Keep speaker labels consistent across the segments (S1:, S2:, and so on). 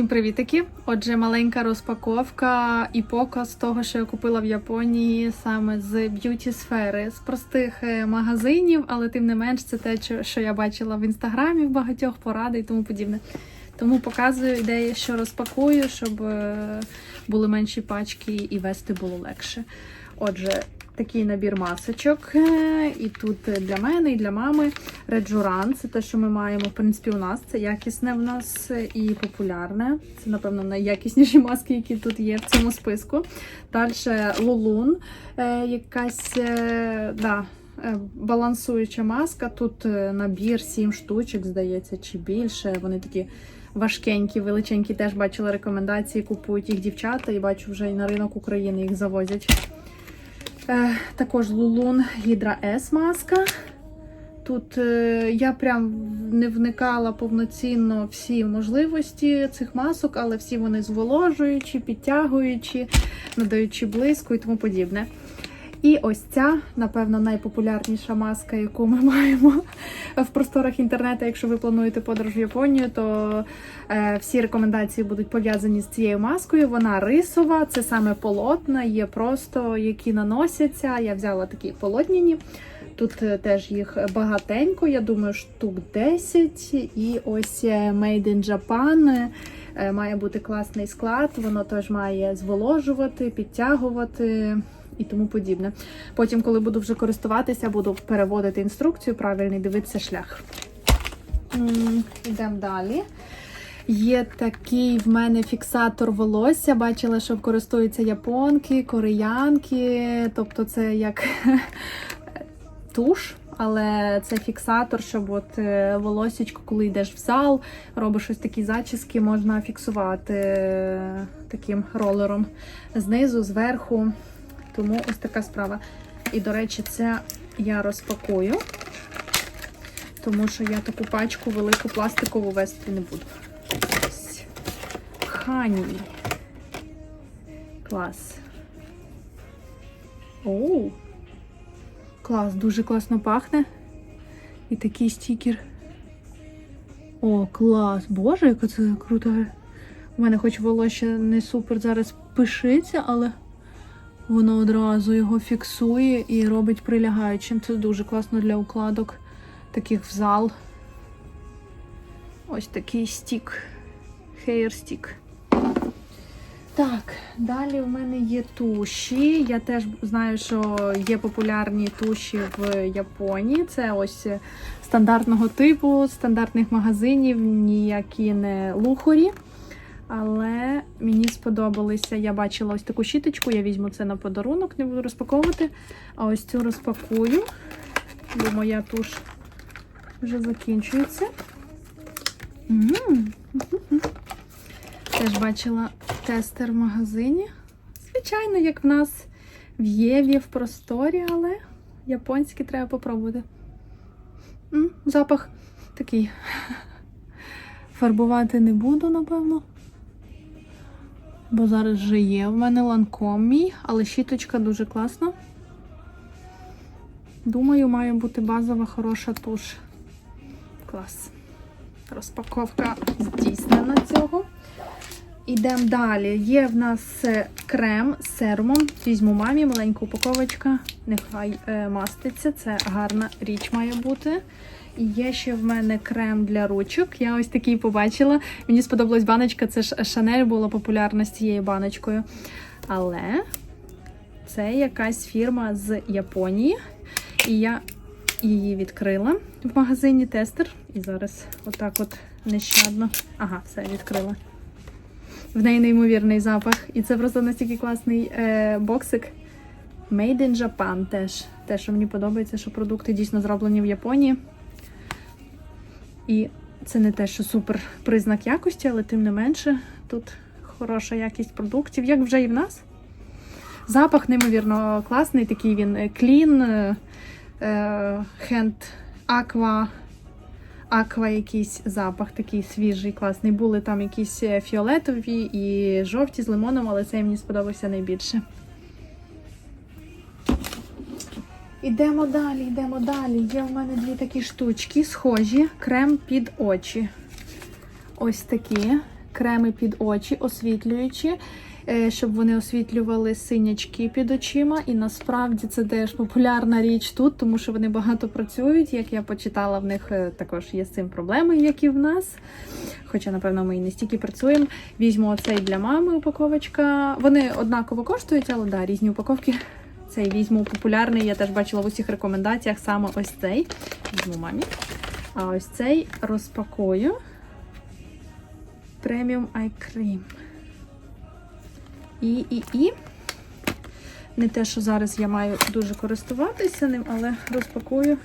S1: Всім привітики! Отже, маленька розпаковка і показ того, що я купила в Японії саме з б'юті сфери, з простих е, магазинів, але тим не менш це те, що- що я бачила в інстаграмі в багатьох поради і тому подібне. Тому показую ідеї, що розпакую, щоб е, були менші пачки і вести було легше. Отже, такий набір масочок. е, І тут для мене, і для мами. Реджуран це те, що ми маємо, в принципі, у нас. Це якісне в нас і популярне. Це, напевно, найякісніші маски, які тут є в цьому списку. Далі Лулун, е, якась е, да, балансуюча маска. Тут набір 7 штучок, здається, чи більше. Вони такі. Важкенькі, величенькі, теж бачила рекомендації, купують їх дівчата, і бачу вже і на ринок України їх завозять. Е, також Лулун Гідра С маска. Тут е, я прям не вникала повноцінно всі можливості цих масок, але всі вони зволожуючі, підтягуючі, надаючи блиску і тому подібне. І ось ця, напевно, найпопулярніша маска, яку ми маємо в просторах інтернету. Якщо ви плануєте подорож в Японію, то е, всі рекомендації будуть пов'язані з цією маскою. Вона рисова, це саме полотна, є просто які наносяться. Я взяла такі полотняні. Тут е, теж їх багатенько, я думаю, штук 10. І ось е, Made in Japan. Має бути класний склад, воно теж має зволожувати, підтягувати і тому подібне. Потім, коли буду вже користуватися, буду переводити інструкцію, правильний дивитися шлях. Йдемо далі. Є такий в мене фіксатор волосся. Бачила, що користуються японки, кореянки. Тобто, це як туш, але це фіксатор, щоб от е, коли йдеш в зал, робиш ось такі зачіски, можна фіксувати е, таким ролером знизу, зверху. Тому ось така справа. І, до речі, це я розпакую, тому що я таку пачку велику пластикову вести не буду. Ось. Хані. Клас. Оу. Клас, дуже класно пахне. І такий стікер. О, клас! Боже, яка це круто. У мене хоч волосся не супер зараз пишиться, але воно одразу його фіксує і робить прилягаючим. Це дуже класно для укладок таких в зал. Ось такий стік. Hair стік. Так, далі в мене є туші. Я теж знаю, що є популярні туші в Японії. Це ось стандартного типу, стандартних магазинів, ніякі не лухорі. Але мені сподобалися. Я бачила ось таку щіточку, я візьму це на подарунок, не буду розпаковувати. А ось цю розпакую, бо моя туш вже закінчується. М. Теж бачила тестер в магазині. Звичайно, як в нас в Єві, в просторі, але японський треба попробувати. М, Запах такий. Фарбувати не буду, напевно. Бо зараз вже є в мене ланком мій, але щіточка дуже класна. Думаю, має бути базова хороша туш. Клас. Розпаковка здійснена цього. Ідемо далі. Є в нас е, крем з серумом. Візьму мамі, маленька упаковочка. Нехай е, маститься. Це гарна річ має бути. І є ще в мене крем для ручок. Я ось такий побачила. Мені сподобалась баночка. Це ж Шанель була популярна з цією баночкою. Але це якась фірма з Японії. І я її відкрила в магазині тестер. І зараз отак от нещадно. Ага, все відкрила. В неї неймовірний запах. І це просто настільки класний е, боксик. Made in Japan теж. Те, що мені подобається, що продукти дійсно зроблені в Японії. І це не те, що супер признак якості, але тим не менше, тут хороша якість продуктів, як вже і в нас. Запах неймовірно класний, такий він е, клін, е, е, хенд аква. Аква якийсь запах такий свіжий, класний. Були там якісь фіолетові і жовті з лимоном, але цей мені сподобався найбільше. Ідемо далі, йдемо далі. Є в мене дві такі штучки схожі. Крем під очі. Ось такі. креми під очі, освітлюючі, е, щоб вони освітлювали синячки під очима. І насправді це теж популярна річ тут, тому що вони багато працюють. Як я почитала, в них е, також є з цим проблеми, як і в нас. Хоча, напевно, ми і не стільки працюємо. Візьму оцей для мами упаковочка. Вони однаково коштують, але да, різні упаковки. Цей візьму популярний, я теж бачила в усіх рекомендаціях саме ось цей. Візьму мамі. А ось цей розпакую. Premium Eye Cream. І, і, і. Не те, що зараз я маю дуже користуватися ним, але розпакую.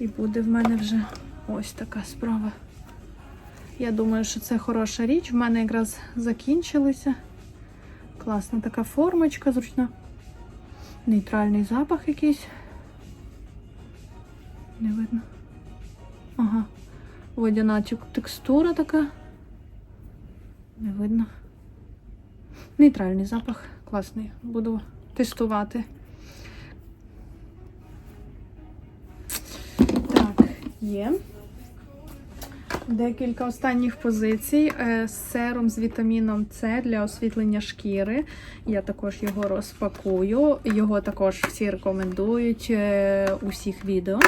S1: І буде в мене вже ось така справа. Я думаю, що це хороша річ. В мене якраз закінчилися. Класна така формочка, зручна. Нейтральний запах якийсь. Не видно. Ага. Водяна текстура така. Не видно. Нейтральний запах. Класний. Буду тестувати. Так, є. Декілька останніх позицій. Е, Серум з вітаміном С для освітлення шкіри. Я також його розпакую. Його також всі рекомендують е, у всіх відео.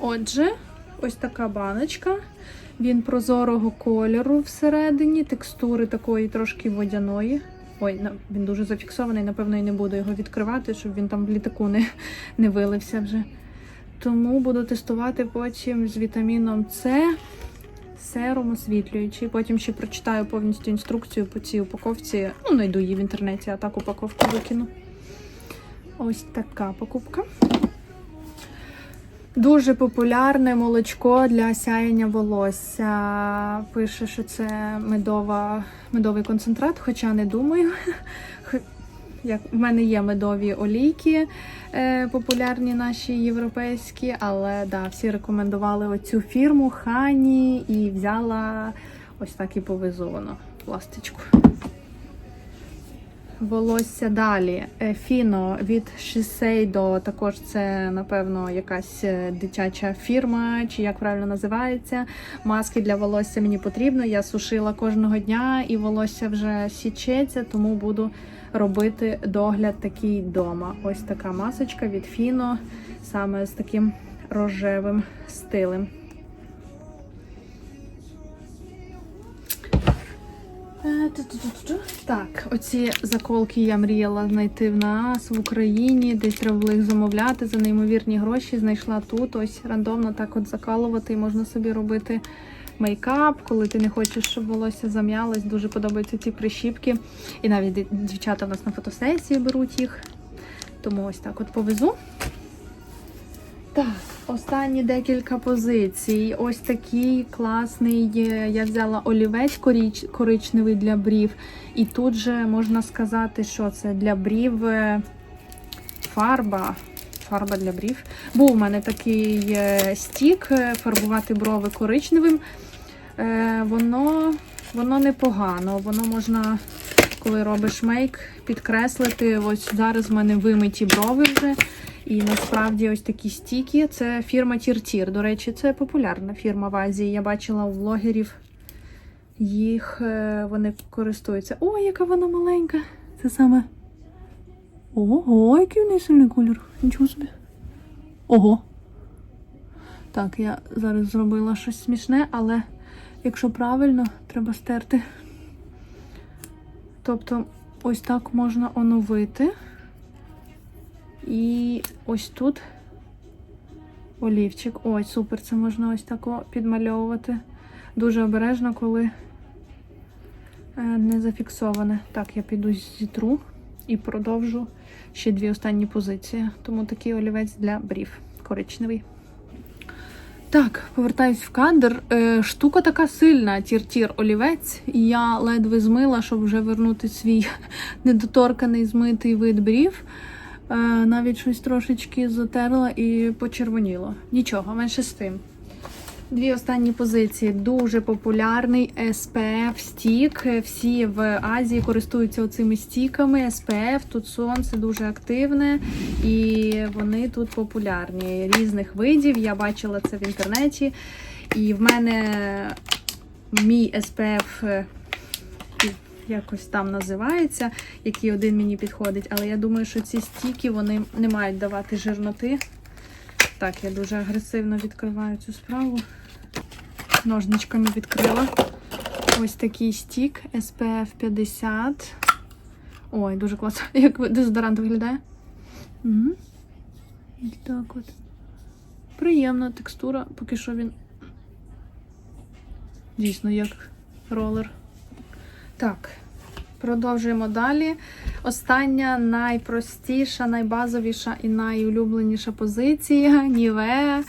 S1: Отже, ось така баночка. Він прозорого кольору всередині, текстури такої трошки водяної. Ой, він дуже зафіксований, напевно, і не буду його відкривати, щоб він там в літаку не, не вилився вже. Тому буду тестувати потім з вітаміном С, серум освітлюючий. Потім ще прочитаю повністю інструкцію по цій упаковці. Ну, знайду її в інтернеті, а так упаковку викину. Ось така покупка. Дуже популярне молочко для сяєння волосся. Пише, що це медова, медовий концентрат, хоча не думаю. Як в мене є медові олійки, е, популярні наші європейські, але да, всі рекомендували оцю фірму Хані і взяла ось так і повезу воно пластичку. Волосся далі. Е, Фіно від Shiseido, також це, напевно, якась е, дитяча фірма, чи як правильно називається. Маски для волосся мені потрібно. Я сушила кожного дня і волосся вже січеться, тому буду робити догляд такий вдома. Ось така масочка від Фіно, саме з таким рожевим стилем. Так, оці заколки я мріяла знайти в нас в Україні. Десь треба було їх замовляти за неймовірні гроші. Знайшла тут. Ось рандомно так от закалувати і можна собі робити мейкап, коли ти не хочеш, щоб волосся зам'ялось. Дуже подобаються ці прищіпки. І навіть дівчата в нас на фотосесії беруть їх. Тому ось так от повезу. Так, останні декілька позицій. Ось такий класний. Я взяла олівець коричневий для брів. І тут же можна сказати, що це для брів е, фарба. Фарба для брів. Був у мене такий е, стік е, фарбувати брови коричневим. Е, Воно, воно непогано. Воно можна, коли робиш мейк, підкреслити. Ось зараз в мене вимиті брови вже. І насправді ось такі стіки. Це фірма Тіртір. До речі, це популярна фірма в Азії. Я бачила у влогерів. Їх е, вони користуються. О, яка вона маленька! Це саме. Ого, який в неї сильний колір. Нічого собі. Ого. Так, я зараз зробила щось смішне, але якщо правильно, треба стерти. Тобто, ось так можна оновити. Ось тут олівчик. Ой, супер, це можна ось тако підмальовувати. Дуже обережно, коли е, не зафіксоване. Так, я піду зітру і продовжу ще дві останні позиції. Тому такий олівець для брів коричневий. Так, повертаюсь в кадр. Е, штука така сильна, тір-тір олівець. Я ледве змила, щоб вже вернути свій недоторканий змитий вид брів. Е, навіть щось трошечки затерла і почервоніло. Нічого, менше з тим. Дві останні позиції. Дуже популярний SPF стік. Всі в Азії користуються оцими стіками. SPF, тут сонце дуже активне і вони тут популярні. Різних видів. Я бачила це в інтернеті. І в мене мій SPF якось там називається, який один мені підходить. Але я думаю, що ці стіки вони не мають давати жирноти. Так, я дуже агресивно відкриваю цю справу. Ножничками відкрила. Ось такий стік SPF 50. Ой, дуже класно. Як дезодорант виглядає. Угу. Так от. Приємна текстура, поки що він. Дійсно, як ролер. Так, продовжуємо далі. Остання найпростіша, найбазовіша і найулюбленіша позиція Ніве.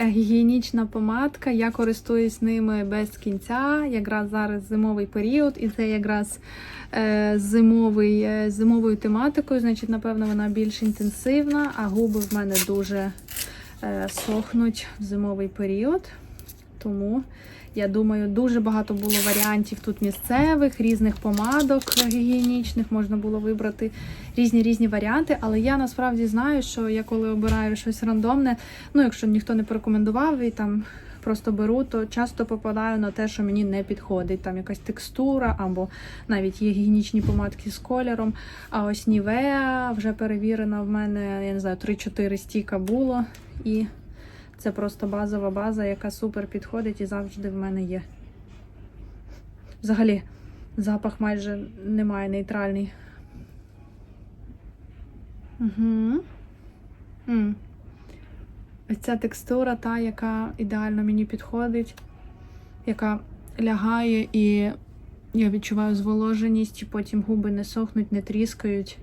S1: Гігієнічна помадка. Я користуюсь ними без кінця. Якраз зараз зимовий період, і це якраз е, зимовий, е, зимовою тематикою. Значить, напевно, вона більш інтенсивна, а губи в мене дуже е, сохнуть в зимовий період. Тому я думаю, дуже багато було варіантів тут місцевих, різних помадок гігієнічних, можна було вибрати різні різні варіанти. Але я насправді знаю, що я коли обираю щось рандомне, ну якщо ніхто не порекомендував і там просто беру, то часто попадаю на те, що мені не підходить. Там якась текстура, або навіть є гігієнічні помадки з кольором. А ось Нівеа вже перевірена в мене, я не знаю, 3-4 стіка було. І це просто базова база, яка супер підходить і завжди в мене є. Взагалі, запах майже немає нейтральний. Угу. М. Ця текстура, та, яка ідеально мені підходить, яка лягає, і я відчуваю зволоженість, і потім губи не сохнуть, не тріскають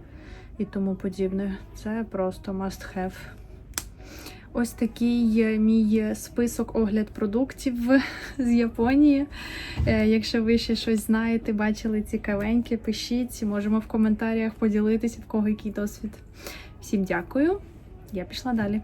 S1: і тому подібне. Це просто must have. Ось такий мій список огляд продуктів з Японії. Е, Якщо ви ще щось знаєте, бачили цікавеньке, пишіть, можемо в коментарях поділитися, в кого який досвід. Всім дякую. Я пішла далі.